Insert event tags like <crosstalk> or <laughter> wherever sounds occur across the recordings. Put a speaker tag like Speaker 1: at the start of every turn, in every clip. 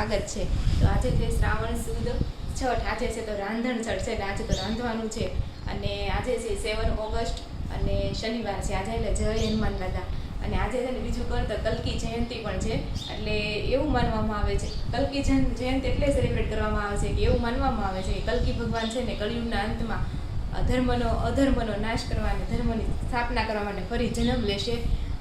Speaker 1: સ્વાગત છે. તો આજે છે શ્રાવણ સુદ છઠ આજે છે, તો રાંધણ છઠ છે આજે તો રાંધવાનું છે. અને આજે છે સેવન ઓગસ્ટ અને શનિવાર છે. આજે એટલે જય હનુમાન દાદા. અને આજે છે ને બીજું કરતા કલ્કી જયંતિ પણ છે. એટલે એવું માનવામાં આવે છે. કલ્કી જયં- જયંતિ એટલે સેલિબ્રેટ કરવામાં આવે છે કે એવું માનવામાં આવે છે કે કલ્કી ભગવાન છે ને કળિયુગના અંતમાં ધર્મનો અધર્મનો નાશ કરવા અને ધર્મની સ્થાપના કરવા માટે ફરી જન્મ લેશે.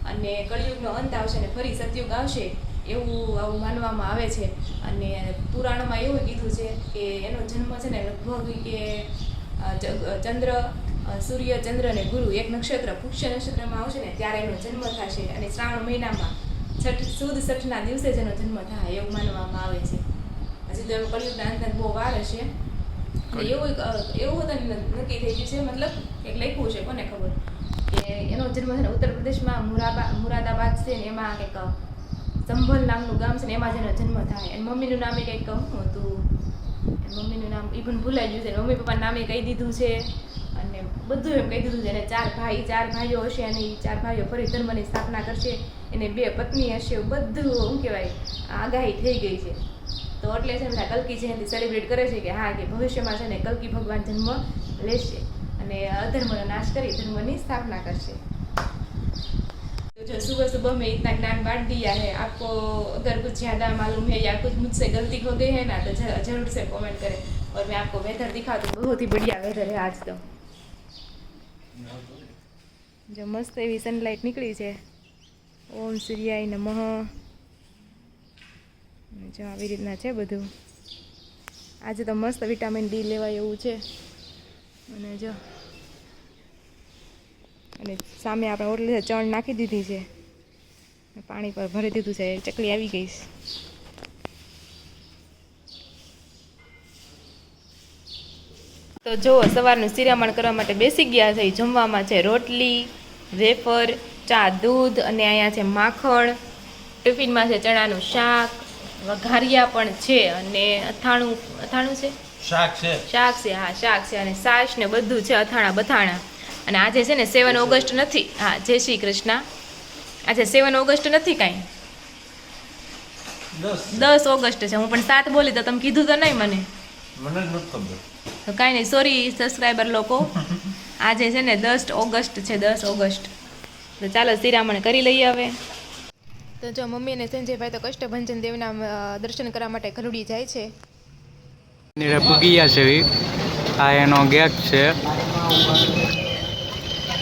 Speaker 1: અને કળિયુગનો અંત આવશે અને ફરી સતયુગ આવશે. એવું આવું માનવામાં આવે છે. અને પુરાણમાં એવું કીધું છે કે એનો જન્મ છે ને લગભગ કે ચંદ્ર સૂર્ય ચંદ્ર અને ગુરુ એક નક્ષત્ર પુષ્ય નક્ષત્રમાં આવશે ને ત્યારે એનો જન્મ થશે. અને શ્રાવણ મહિનામાં છઠ સુદ છઠના દિવસે જ એનો જન્મ થાય એવું માનવામાં આવે છે. હજી તો એમ કળિયુગના અંત બહુ વાર હશે. એવું એવું તો નક્કી થઈ ગયું છે. મતલબ એક લખ્યું છે કોને ખબર? કે એનો જન્મ છે ને ઉત્તર પ્રદેશમાં મુરાબા મુરાદાબાદ છે ને એમાં કંઈક સંભલ નામનું ગામ છે ને એમાં જ જન્મ થાય. અને મમ્મીનું નામે કંઈક કહું હતું મમ્મીનું નામ એ પણ ભૂલાઈ ગયું છે. મમ્મી પપ્પાનું નામે કહી દીધું છે. અને બધું એમ કહી દીધું છે. એને ચાર ભાઈ, ચાર ભાઈઓ હશે અને એ ચાર ભાઈઓ ફરી ધર્મની સ્થાપના કરશે. એને બે પત્ની હશે. બધું શું કહેવાય? આગાહી થઈ ગઈ છે. તો એટલે છે એમના કલકી જયંતિ સેલિબ્રેટ કરે છે કે હા, કે ભવિષ્યમાં છે ને કલકી ભગવાન જન્મ લેશે. અને અધર્મનો નાશ કરી ધર્મની સ્થાપના કરશે. जो सुबह सुबह में इतना ज्ञान बांट दिया है आपको अगर कुछ ज़्यादा मालूम है या कुछ मुझसे गलती हो गई है ना तो ज- जरूर से कमेंट करें और मैं आपको वेदर दिखा दूँ बहुत ही बढ़िया वेदर है आज तो જો મસ્ત એવી સનલાઇટ નીકળી છે ઓમ સૂર્યાય નમઃ અને જો આવી રીતના છે બધું આજે તો મસ્ત વિટામિન ડી લેવાય એવું છે અને જો અને સામે આપણે ઓટલી ચણ નાખી દીધી છે. પાણી પર ભરી દીધું છે. ચકલી આવી ગઈ છે. તો જુઓ સવારનું શિરામણ કરવા માટે બેસી ગયા છે જમવામાં છે રોટલી વેફર ચા દૂધ અને અહીંયા છે માખણ. ટિફિનમાં છે ચણાનું શાક વઘારિયા પણ છે અને અથાણું અથાણું છે?
Speaker 2: શાક છે.
Speaker 1: શાક છે હા શાક છે અને સાસ ને બધું છે અથાણા બથાણા અને આજે છે ને સેવન ઓગસ્ટ નથી. હા જય શ્રી કૃષ્ણ. આજે સેવન ઓગસ્ટ નથી કાંઈ.
Speaker 2: દસ.
Speaker 1: ઓગસ્ટ છે. હું પણ સાત બોલી તો તમે કીધું તો નહીં મને. તો કાંઈ નહીં સોરી સબસ્ક્રાઈબર લોકો. આજે છે ને દસ ઓગસ્ટ છે દસ ઓગસ્ટ. તો ચાલો શિરામણ કરી લઈએ હવે. તો જો મમ્મી અને સંજયભાઈ તો કષ્ટભંજન દેવના દર્શન કરવા માટે ઘરડી જાય છે.
Speaker 3: પૂગી ગયા છે આ એનો ગેટ છે.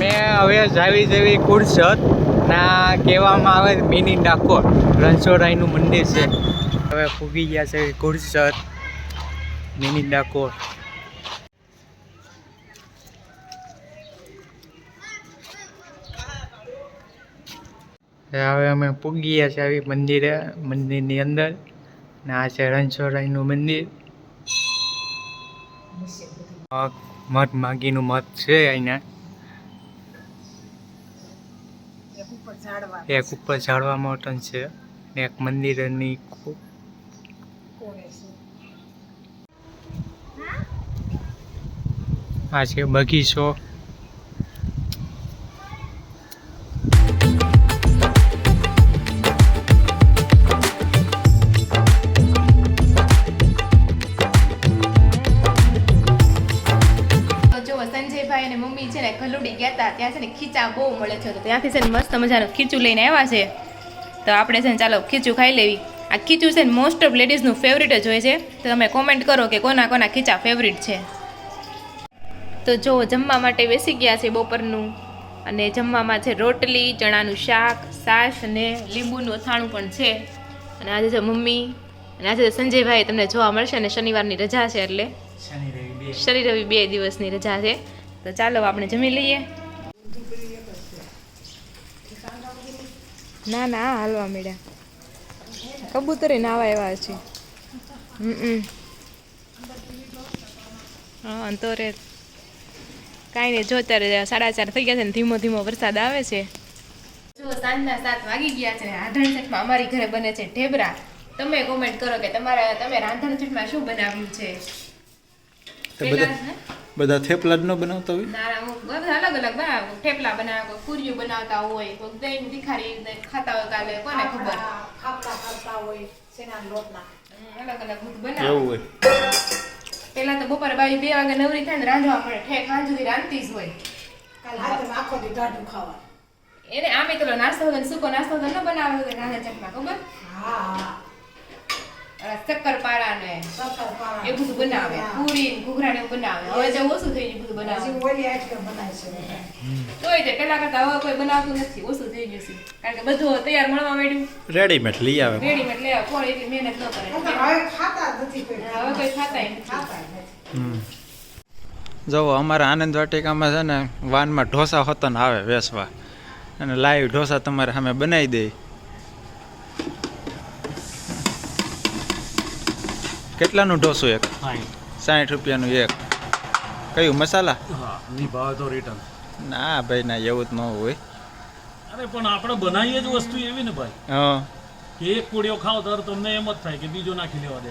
Speaker 3: અમે હવે જાવી જેવી કુરસદ ના કહેવામાં આવે મિની ડાકોર, રણછોડરાયનું મંદિર છે. હવે ફૂગી ગયા છે કુરસદ મિની ડાકોર. હવે અમે પૂગી ગયા છે આવી મંદિરે, મંદિરની અંદર, ને આ છે રણછોડરાયનું મંદિર. મઠ માગીનું મઠ છે અહીંયા. એક ઉપર ઝાડવા મોટન છે ને એક મંદિરની આ છે બગીચો.
Speaker 1: ત્યાં છે ને ખીચા બહુ મળે છે તો ત્યાંથી છે ને મસ્ત મજાનું ખીચું લઈને આવ્યા છે. તો આપણે છે ને ચાલો ખીચું ખાઈ લેવી. આ ખીચું છે ને મોસ્ટ ઓફ લેડીઝનું ફેવરિટ જ હોય છે. તો તમે કોમેન્ટ કરો કે કોના કોના ખીચા ફેવરિટ છે. તો જો જમવા માટે બેસી ગયા છે બપોરનું. અને જમવામાં છે રોટલી ચણાનું શાક સાસ અને લીંબુનું અથાણું પણ છે. અને આજે છે મમ્મી અને આજે સંજયભાઈ તમને જોવા મળશે અને શનિવારની રજા છે એટલે. શનિ રવિ બે દિવસની રજા છે. તો ચાલો આપણે જમી લઈએ. ના ના હાલવા મળ્યા. કબૂતરે નાવા એવા છે. હમ હા તો રે કાંઈ નહીં જો અત્યારે સાડા ચાર થઈ ગયા છે ને ધીમો ધીમો વરસાદ આવે છે. જો સાંજના સાત વાગી ગયા છે રાંધણ અમારી ઘરે બને છે ઢેબરા. તમે કોમેન્ટ કરો કે તમારા તમે રાંધણ સેટમાં શું બનાવ્યું છે?
Speaker 4: બધા
Speaker 1: પહેલા,
Speaker 4: થેપલા જ ન બનાવતા હોય?
Speaker 1: ના અલગ અલગ બનાવે. થેપલા બનાવે કોઈ કુરિયું બનાવતા હોય કોઈ દહીં ભિખારી ખાતા હોય કાલે કોને ખબર?
Speaker 5: ખાતા ખાતા હોય સેના લોટના.
Speaker 1: અલગ અલગ બધું
Speaker 4: એવું હોય.
Speaker 1: પેલા તો બપોરે બાઈ બે વાગે નવરી થાય ને રાંધવા પડે ઠેક સાંજ સુધી રાંધતી જ હોય.
Speaker 5: કાલ હાથે આખો દી ગાઢું ખાવા
Speaker 1: એને આમે પેલો નાસ્તો હોય ને સૂકો નાસ્તો તો ન બનાવે હોય રાંધા ચટમાં ખબર?
Speaker 5: હા.
Speaker 1: શક્કરપારા ને એ બધું બનાવે. પૂરી ઘૂઘરા ને બનાવે. હવે જે ઓછું થઈ ગયું બધું બનાવે.
Speaker 5: હજી ઓલી આઈટમ બનાય છે બધા.
Speaker 1: તોય તે પેલા કરતા હવે કોઈ બનાવતું નથી. ઓછું થઈ ગયું છે. કારણ કે બધું તૈયાર મળવા માંડ્યું.
Speaker 4: રેડીમેડ લઈ આવે.
Speaker 1: રેડીમેડ લેવા કોણ એટલી મહેનત ન કરે.
Speaker 5: હવે ખાતા નથી
Speaker 1: હવે કોઈ ખાતાય નથી.
Speaker 4: હમ. જુઓ અમારા આનંદ વાટિકામાં છે ને વાનમાં ઢોસા હોતન આવે વેસવા. અને લાઈવ ઢોસા તમારે સામે બનાવી દે. કેટલાનું ઢોસું એક? સાઠ રૂપિયાનું એક. કયું મસાલા?
Speaker 6: હા નિભાવે તો રિટર્ન
Speaker 4: ના ભાઈ ના એવું જ ન હોય.
Speaker 6: અરે પણ આપણે બનાવીએ જ વસ્તુ એવી ને ભાઈ.
Speaker 4: હા.
Speaker 6: કે એક પૂડિયો ખાવ તો તમને એમ જ થાય કે બીજો નાખી લેવા દે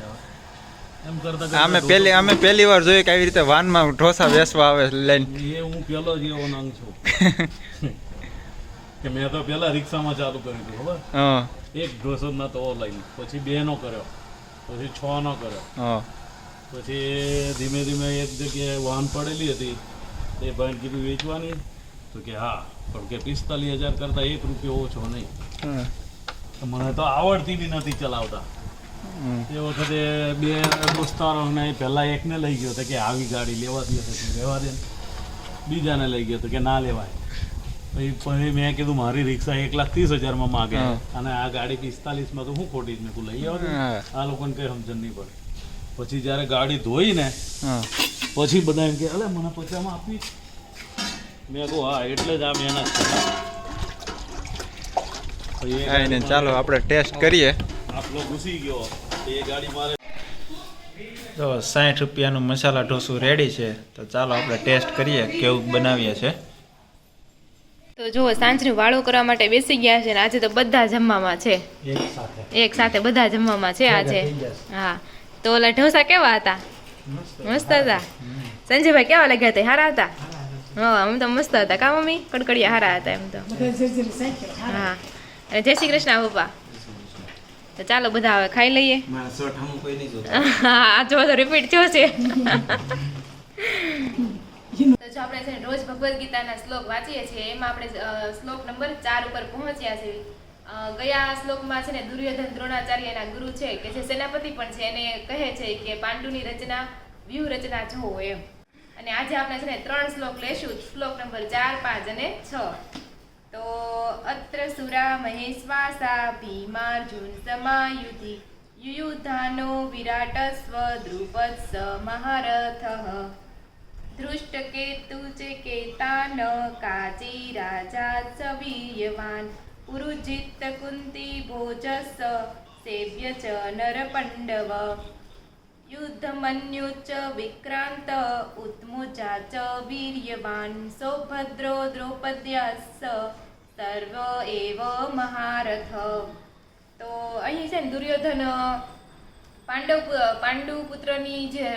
Speaker 6: એમ કરતા કરતા
Speaker 4: અમે પહેલી અમે પહેલી વાર જોયું કે આવી રીતે વાનમાં ઢોસા વેસવા આવે લઈને.
Speaker 6: એ હું પેલો જ એવો નંગ છું. <laughs> કે મેં તો પેલા રિક્ષામાં ચાલુ કર્યું હતું ખબર?
Speaker 4: હા.
Speaker 6: એક ઢોસો ના તો લઈને પછી બે નો કર્યો. પછી છ નો કર્યો
Speaker 4: હા.
Speaker 6: પછી ધીમે ધીમે એક જગ્યાએ વાહન પડેલી હતી તે ભાઈને કીધું વેચવાની? તો કે હા પણ કે પિસ્તાલીસ હજાર કરતા એક રૂપિયો ઓછો નહીં. મને તો આવડતી બી નથી ચલાવતા. એ વખતે બે દોસ્તારોને પહેલાં એકને લઈ ગયો હતો કે આવી ગાડી લેવાતી હશે તો રહેવા દે ને. બીજાને લઈ ગયો તો કે ના લેવાય. પછી પછી મેં કીધું મારી રિક્ષા એક લાખ ત્રીસ હજારમાં માગે. અને આ ગાડી પિસ્તાલીસમાં તો હું ખોટી જ મેં લઈ આવો. આ લોકોને કઈ સમજણ નહીં પડે. પછી જ્યારે ગાડી ધોઈ ને પછી બધા એમ કે અલે મને પચામાં આપી. મેં કહું હા એટલે જ આ મહેનત
Speaker 4: ચાલો આપણે ટેસ્ટ કરીએ.
Speaker 6: આપલો ઘૂસી ગયો. એ ગાડી મારે
Speaker 4: તો સાઠ રૂપિયાનું મસાલા ઢોસું રેડી છે. તો ચાલો આપણે ટેસ્ટ કરીએ કેવું બનાવીએ છે.
Speaker 1: તો જુઓ સાંજનું વાળું કરવા માટે બેસી ગયા છે ને આજે તો બધા જમવામાં છે. એક સાથે. બધા જમવામાં છે આજે. હા. તો ઓલા ઢોસા કેવા હતા? મસ્ત હતા. સંજયભાઈ કેવા લાગ્યા હતા? સારા હતા? હા આમ તો મસ્ત હતા. કા મમ્મી? કડકડિયા હારા હતા એમ તો. હા. અને જય શ્રી કૃષ્ણ પપ્પા. તો ચાલો બધા હવે ખાઈ લઈએ. હા જો તો રિપીટ થયો છે. આપણે છે રોજ ભગવદ્ ગીતાના શ્લોક વાંચીએ છીએ. એમાં આપણે શ્લોક નંબર ચાર ઉપર પહોંચ્યા છે અ, ગયા શ્લોકમાં છે ને દુર્યોધન દ્રોણાચાર્યના ગુરુ છે કે જે સેનાપતિ પણ છે એને કહે છે કે પાંડુની રચના વ્યૂહ રચના જોવો એમ. અને આજે આપણે છે ને ત્રણ શ્લોક લેશું. શ્લોક નંબર ચાર પાંચ અને છ. તો અત્ર સુરા મહેશ્વાસા ભીમાર્જુન સમાયુધિ યુયુધાનો વિરાટસ્વ દ્રુપદ મહારથઃ. દૃષ્ટકેતુ કેતા કેતાન કાજી રાજા ચ વીર્યવાન પુરુજિત કુંતી ભોજસ સેવ્ય ચ નરપંડવ યુદ્ધમન્યુ ચ વિક્રાંત ઉત્મુજા ચ વીર્યવાન સૌભદ્રો દ્રૌપદ્યાસ સર્વ એવ મહારથ તો અહીં છે ને દુર્યોધન પાંડવ પાંડુ પુત્રની જે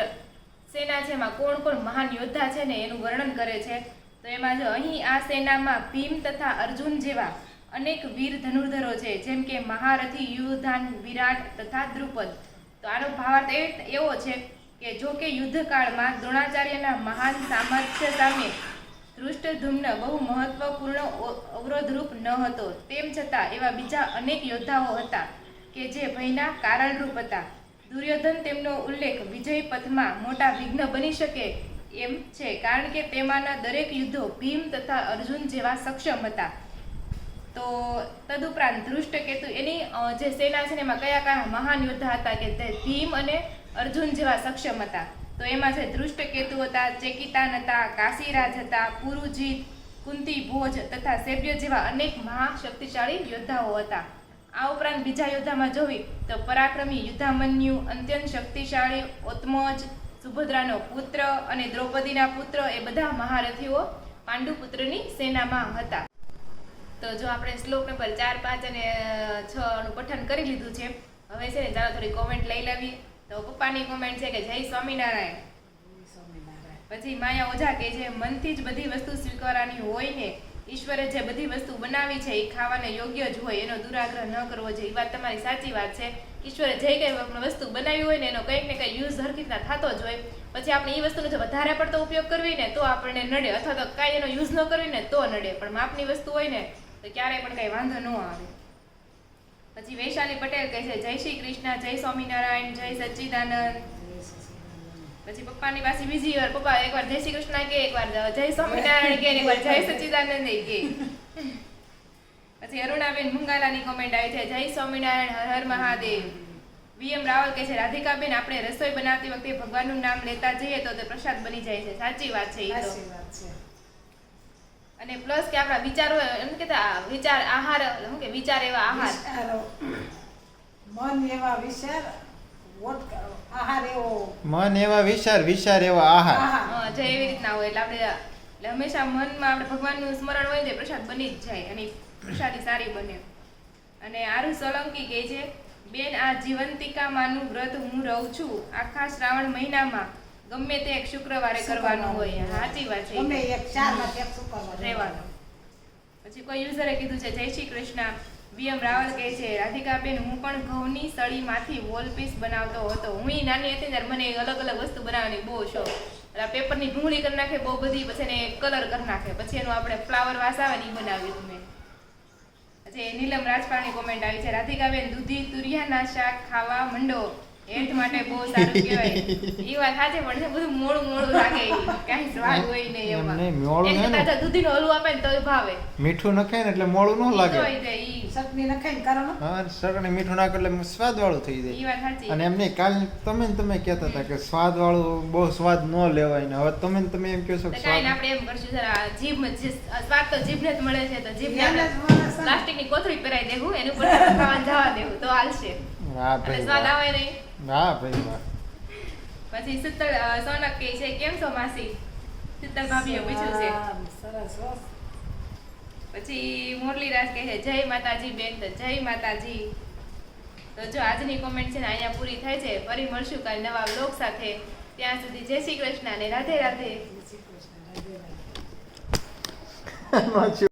Speaker 1: સેના છે, એમાં કોણ કોણ મહાન યોદ્ધા છે ને એનું વર્ણન કરે છે. તો એમાં જો અહીં આ સેનામાં ભીમ તથા અર્જુન જેવા અનેક વીર ધનુર્ધરો છે, જેમ કે મહારથી યુધાન વિરાટ તથા દ્રુપદ. તો આનો ભાવાર્થ એવો છે કે જો કે યુદ્ધકાળમાં દ્રોણાચાર્યના મહાન સામર્થ્ય સામે ધૃષ્ટધુમ્ન બહુ મહત્વપૂર્ણ અવ- અવરોધરૂપ ન હતો. તેમ છતાં એવા બીજા અનેક યોદ્ધાઓ હતા કે જે ભયના કારણરૂપ હતા. દુર્યોધન તેમનો ઉલ્લેખ વિજય પથમાં મોટા વિઘ્ન બની શકે એમ છે, કારણ કે તેમાંના દરેક યુદ્ધો ભીમ તથા અર્જુન જેવા સક્ષમ હતા. તો તદુપરાંત ધૃષ્ટકેતુ એની જે સેના છે એમાં કયા કયા મહાન યોદ્ધા હતા કે તે ભીમ અને અર્જુન જેવા સક્ષમ હતા. તો એમાં છે, ધૃષ્ટકેતુ હતા, ચેકિતાન હતા, કાશીરાજ હતા, પુરુજીત કુંતી ભોજ તથા સેબ્ય જેવા અનેક મહાશક્તિશાળી યોદ્ધાઓ હતા. આ ઉપરાંત બીજા યોદ્ધામાં જોવી તો પરાક્રમી યુદ્ધામન્યુ અત્યંત શક્તિશાળી ઓત્મજ સુભદ્રાનો પુત્ર અને દ્રૌપદીના પુત્ર એ બધા મહારથીઓ પાંડુ પુત્રની સેનામાં હતા. તો જો આપણે શ્લોક નંબર ચાર પાંચ અને છ નું પઠન કરી લીધું છે હવે છે ને ચાલો થોડી કોમેન્ટ લઈ લેવી તો પપ્પાની કોમેન્ટ છે કે જય સ્વામિનારાયણ. પછી માયા ઓઝા કે છે મનથી જ બધી વસ્તુ સ્વીકારવાની હોય ને ઈશ્વરે જે બધી વસ્તુ બનાવી છે એ ખાવાને યોગ્ય જ હોય, એનો દુરાગ્રહ ન કરવો જોઈએ. એ વાત તમારી સાચી વાત છે. ઈશ્વરે જે કંઈ વસ્તુ બનાવી હોય ને એનો કંઈક ને કંઈક યુઝ હર રીતના થતો જ હોય. પછી આપણે એ વસ્તુનો જો વધારે પડતો ઉપયોગ કરવી ને તો આપણને નડે, અથવા તો કાંઈ એનો યુઝ ન કરવી ને તો નડે. પણ માપની વસ્તુ હોય ને તો ક્યારેય પણ કાંઈ વાંધો ન આવે. પછી વૈશાલી પટેલ કહે છે, જય શ્રી કૃષ્ણ, જય સ્વામિનારાયણ, જય સચ્ચિદાનંદ. પછી પપ્પાની પાસે બીજી વાર પપ્પા એકવાર જય શ્રી કૃષ્ણ કે એકવાર જય સ્વામિનારાયણ કે એકવાર જય સચ્ચિદાનંદ કે. પછી અરુણાબેન મુંગાલાની કોમેન્ટ આવી છે જય સ્વામિનારાયણ હર હર મહાદેવ. વીએમ રાવલ કહે છે રાધિકાબેન આપણે રસોઈ બનાવતી વખતે ભગવાનનું નામ લેતા જઈએ તો તે પ્રસાદ બની જાય છે. સાચી વાત છે એ તો.
Speaker 5: સાચી વાત છે.
Speaker 1: અને પ્લસ કે આપણા વિચારો એમ કેતા વિચાર આહાર શું કે વિચાર એવા આહાર.
Speaker 5: મન એવા વિચાર
Speaker 4: મન એવા વિચાર વિચાર એવા આહાર.
Speaker 1: જે એવી રીતના હોય એટલે આપણે એટલે હંમેશા મનમાં આપણે ભગવાનનું સ્મરણ હોય ને પ્રસાદ બની જ જાય અને પ્રસાદી સારી બને. અને આરુ સોલંકી કહે છે બેન આ જીવંતિકામાંનું વ્રત હું રહું છું. આખા શ્રાવણ મહિનામાં ગમે તે એક શુક્રવારે કરવાનું હોય. સાચી વાત છે.
Speaker 5: ગમે એક ચારમાં એક શુક્રવારે.
Speaker 1: રહેવાનું. પછી કોઈ યુઝરે કીધું છે જય શ્રી કૃષ્ણ. વીએમ રાવલ કહે છે, રાધિકાબેન, હું પણ ઘઉંની સળીમાંથી વોલપીસ બનાવતો હતો. હું નાની હતી ત્યારે મને અલગ અલગ વસ્તુ બનાવવાની બહુ શોખ. એટલે પેપરની ભૂંગળી કરી નાખે બહુ બધી, પછી એને કલર કરી નાખે. પછી એનું આપણે ફ્લાવર વાસ આવે ને એ બનાવ્યું મેં. પછી નીલમ રાજપાળની કોમેન્ટ આવી છે, રાધિકાબેન, દૂધી, તુરિયાના શાક ખાવા મંડો. હેલ્થ માટે બહુ સારું કહેવાય. એ વાત સાચે પણ છે બધું મોળું મોળું લાગે ઈ. કાંઈ સ્વાદ હોય નહીં
Speaker 4: એમાં. નહીં, મોળું નહીં ને.
Speaker 1: દૂધીનો હલવો આપે ને તો ભાવે.
Speaker 4: મીઠું નખાય ને એટલે મોળું ન
Speaker 1: ઈ તો
Speaker 4: લાગે.
Speaker 1: હોય તે ઈ.
Speaker 5: ચટણી નખાઈને કરવાનું
Speaker 4: હા સગણે મીઠું નાખે એટલે સ્વાદ વાળું થઈ
Speaker 1: ઈ
Speaker 4: જાય
Speaker 1: વાત સાચી.
Speaker 4: અને એમ નહીં કાલ તમે ને તમે કહેતા હતા કે સ્વાદ વાળું બહુ સ્વાદ ન લેવાય ને. હવે તમે ને તમે એમ કહો છો કે
Speaker 1: કાંઈ ને આપણે એમ કરશું જરા જીભ સ્વાદ તો જીભને જ મળે છે તો જીભને
Speaker 5: ને.
Speaker 1: પ્લાસ્ટિકની કોથળી પહેરાઈ દેવું એનું પર ખાવાનું જવા દેવું તો હાલશે.
Speaker 4: હા ભાઈ
Speaker 1: સ્વાદ આવે નહીં?
Speaker 4: હા ભાઈ વાહ.
Speaker 1: પછી શીતલ સોનક કહે છે કેમ છો માસી? શીતલ ભાભીએ પૂછ્યું છે.
Speaker 5: સરસ
Speaker 1: પછી મુરલીરાજ કહે છે જય માતાજી બેન તો જય માતાજી. તો જો આજની કોમેન્ટ છે ને અહીંયા પૂરી થાય છે. ફરી મળશું કાલ નવા બ્લોગ સાથે. ત્યાં સુધી જય શ્રી કૃષ્ણ અને રાધે રાધે.
Speaker 5: શ્રી કૃષ્ણ રાધે રાધે. <laughs>